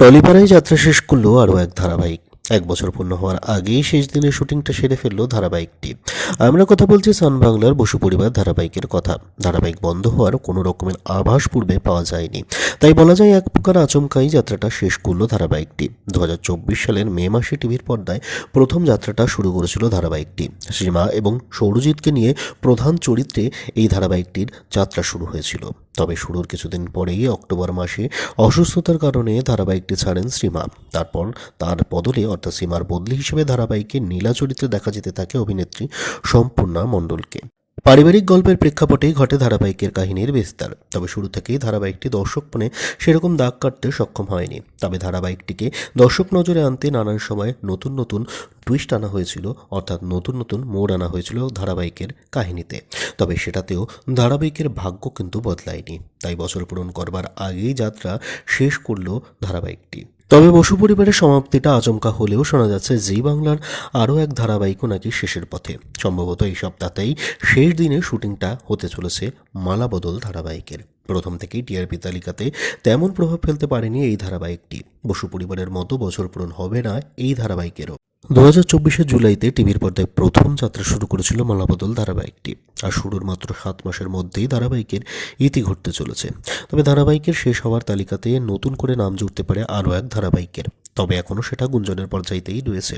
টলিপাড়ায় যাত্রা শেষ করল আরও এক ধারাবাহিক। এক বছর পূর্ণ হওয়ার আগেই শেষ দিনে শুটিংটা সেরে ফেলল ধারাবাহিকটি। আমরা কথা বলছি সান বাংলার বসু পরিবার ধারাবাহিকের কথা। ধারাবাহিক বন্ধ হওয়ার কোনো রকমের আভাস পূর্বে পাওয়া যায়নি। তাই বলা যায় এক প্রকার আচমকাই যাত্রাটা শেষ করল ধারাবাহিকটি। দু হাজার চব্বিশ সালের মে মাসে টিভির পর্দায় প্রথম যাত্রাটা শুরু করেছিল ধারাবাহিকটি। শ্রীমা এবং সৌরজিৎকে নিয়ে প্রধান চরিত্রে এই ধারাবাহিকটির যাত্রা শুরু হয়েছিল। তবে শুরুর কিছুদিন পরেই অক্টোবর মাসে অসুস্থতার কারণে ধারাবাহিকটি ছাড়েন শ্রীমা তারপর তার বদলে, অর্থাৎ সীমার বদলি হিসেবে ধারাবাহিকে নীলা চরিত্রে দেখা যেতে থাকে অভিনেত্রী সম্পূর্ণা মণ্ডলকে। পারিবারিক গল্পের প্রেক্ষাপটেই ঘটে ধারাবাহিকের কাহিনীর বিস্তার। তবে শুরু থেকেই ধারাবাহিকটি দর্শক মনে সেরকম দাগ কাটতে সক্ষম হয়নি। তবে ধারাবাহিকটিকে দর্শক নজরে আনতে নানান সময় নতুন নতুন টুইস্ট আনা হয়েছিল, অর্থাৎ নতুন নতুন মোড় আনা হয়েছিল ধারাবাহিকের কাহিনীতে। তবে সেটাতেও ধারাবাহিকের ভাগ্য কিন্তু বদলায়নি। তাই বছর পূরণ করবার আগেই যাত্রা শেষ করল ধারাবাহিকটি। তবে বসু পরিবারের সমাপ্তিটা আচমকা হলেও শোনা যাচ্ছে জি বাংলার আরও এক ধারাবাহিকও নাকি শেষের পথে। সম্ভবত এই সপ্তাহতেই শেষ দিনে শুটিংটা হতে চলেছে মালাবদল ধারাবাহিকের। প্রথম থেকেই টিআরপি তালিকাতে তেমন প্রভাব ফেলতে পারেনি এই ধারাবাহিকটি। বসু পরিবারের মতো বছর পূরণ হবে না এই ধারাবাহিকেরও। দু হাজার চব্বিশের জুলাইতে টিভির পর্দায় প্রথম যাত্রা শুরু করেছিল মালাবদল ধারাবাহিকটি, আর শুরুর মাত্র সাত মাসের মধ্যেই ধারাবাহিকের ইতি ঘটতে চলেছে। তবে ধারাবাহিকের শেষ হওয়ার তালিকাতে নতুন করে নাম জুড়তে পারে আরও এক ধারাবাহিকের, তবে এখনও সেটা গুঞ্জনের পর্যায়েতেই রয়েছে।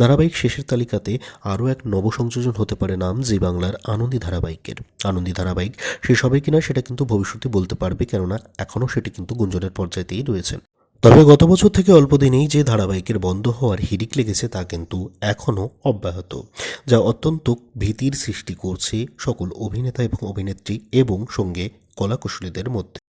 ধারাবাহিক শেষের তালিকাতে আরও এক নবসংযোজন হতে পারে নাম জি বাংলার আনন্দী ধারাবাহিকের। আনন্দী ধারাবাহিক শেষ হবে কিনা সেটা কিন্তু ভবিষ্যতে বলতে পারবে, কেননা এখনও সেটি কিন্তু গুঞ্জনের পর্যায়েতেই রয়েছে। তবে গত বছর থেকে অল্প দিনেই যে ধারাবাহিকের বন্ধ হওয়ার হিড়িক লেগেছে তা কিন্তু এখনও অব্যাহত, যা অত্যন্ত ভীতির সৃষ্টি করছে সকল অভিনেতা এবং অভিনেত্রী এবং সঙ্গে কলাকুশলীদের মধ্যে।